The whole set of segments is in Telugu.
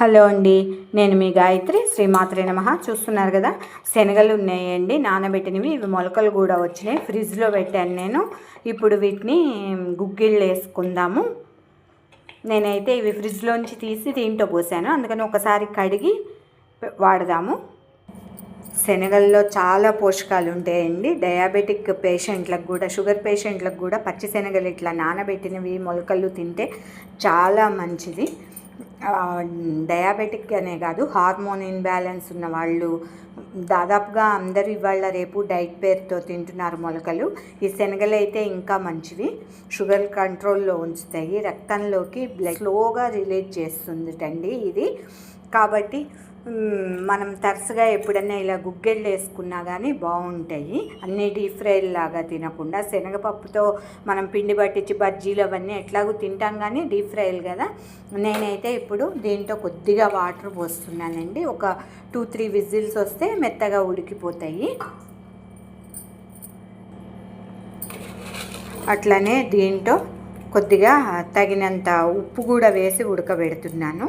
హలో అండి నేను మీ గాయత్రి శ్రీమాత్రి నమ. చూస్తున్నారు కదా శనగలు ఉన్నాయండి నానబెట్టినవి ఇవి మొలకలు కూడా వచ్చినాయి ఫ్రిడ్జ్లో పెట్టాను నేను. ఇప్పుడు వీటిని గుగ్గిళ్ళు వేసుకుందాము. నేనైతే ఇవి ఫ్రిడ్జ్లోంచి తీసి దీంట్లో పోసాను అందుకని ఒకసారి కడిగి వాడదాము. శనగల్లో చాలా పోషకాలు ఉంటాయండి. డయాబెటిక్ పేషెంట్లకు కూడా షుగర్ పేషెంట్లకు కూడా పచ్చి శనగలు ఇట్లా నానబెట్టినవి మొలకలు తింటే చాలా మంచిది. డయాబెటిక్ అనే కాదు హార్మోన్ ఇన్బ్యాలెన్స్ ఉన్న వాళ్ళు దాదాపుగా అందరూ ఇవాళ రేపు డైట్ పేరుతో తింటున్నారు మొలకలు. ఈ శనగలు అయితే ఇంకా మంచివి. షుగర్ కంట్రోల్లో ఉంచుతాయి. రక్తంలోకి బ్లడ్ స్లోగా రిలీజ్ చేస్తుంది ఇది. కాబట్టి మనం తరచుగా ఎప్పుడన్నా ఇలా గుగ్గెళ్ళు వేసుకున్నా కానీ బాగుంటాయి అన్నీ డీప్ ఫ్రైల్లాగా లాగా తినకుండా శనగపప్పుతో మనం పిండి పట్టించి బజ్జీలు అవన్నీ ఎట్లాగో తింటాం కానీ డీప్ ఫ్రైలు కదా. నేనైతే ఇప్పుడు దీంట్లో కొద్దిగా వాటర్ పోస్తున్నానండి. ఒక టూ త్రీ విజిల్స్ వస్తే మెత్తగా ఉడికిపోతాయి. అట్లనే దీంట్లో కొద్దిగా తగినంత ఉప్పు కూడా వేసి ఉడకబెడుతున్నాను.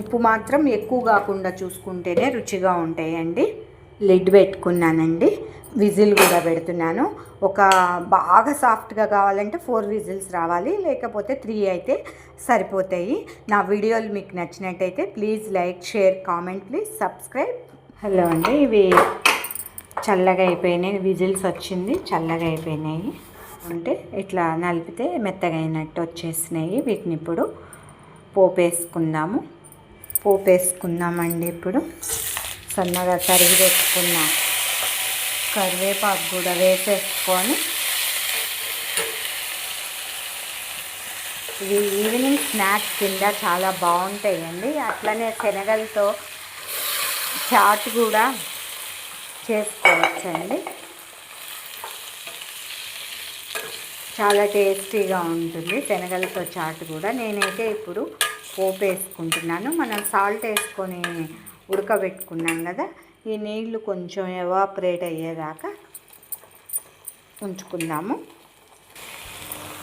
ఉప్పు మాత్రం ఎక్కువ కాకుండా చూసుకుంటేనే రుచిగా ఉంటాయండి. లిడ్ పెట్టుకున్నానండి. విజిల్ కూడా పెడుతున్నాను. ఒక బాగా సాఫ్ట్గా కావాలంటే ఫోర్ విజిల్స్ రావాలి. లేకపోతే త్రీ అయితే సరిపోతాయి. నా వీడియోలు మీకు నచ్చినట్టయితే please like share comment please subscribe. Hello అండి. ఇవి చల్లగా అయిపోయినాయి. విజిల్స్ వచ్చింది. చల్లగా అయిపోయినాయి. అంటే ఇట్లా నలిపితే మెత్తగా అయినట్టు వచ్చేసినాయి. వీటిని ఇప్పుడు పోపు వేసుకుందాము పోపు వేసుకుందామండి ఇప్పుడు. సన్నగా కరిగి పెట్టుకున్న కరివేపాకు కూడా వేసేసుకొని ఇవి ఈవినింగ్ స్నాక్స్ కింద చాలా బాగుంటాయండి. అట్లనే శనగలతో చాట్ కూడా చేసుకోవచ్చండి. చాలా టేస్టీగా ఉంటుంది. శనగలతో చాట్ కూడా. నేనైతే ఇప్పుడు పోపు వేసుకుంటున్నాను. మనం సాల్ట్ వేసుకొని ఉడకబెట్టుకున్నాం కదా ఈ నీళ్ళు కొంచెం ఎవాపరేట్ అయ్యేదాకా ఉంచుకుందాము.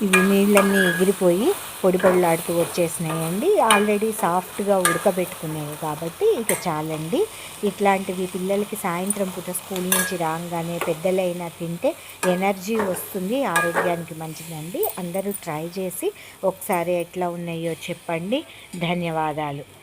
ఇవి నీళ్ళన్నీ ఎగిరిపోయి పొడి పొడిలాడుతూ వచ్చేసినాయండి. ఆల్రెడీ సాఫ్ట్గా ఉడకబెట్టుకునేవి కాబట్టి ఇక చాలండి. ఇట్లాంటివి పిల్లలకి సాయంత్రం పూట స్కూల్ నుంచి రాగానే పెద్దలైనా తింటే ఎనర్జీ వస్తుంది ఆరోగ్యానికి మంచిదండి. అందరూ ట్రై చేసి ఒకసారి ఎట్లా ఉన్నాయో చెప్పండి. ధన్యవాదాలు.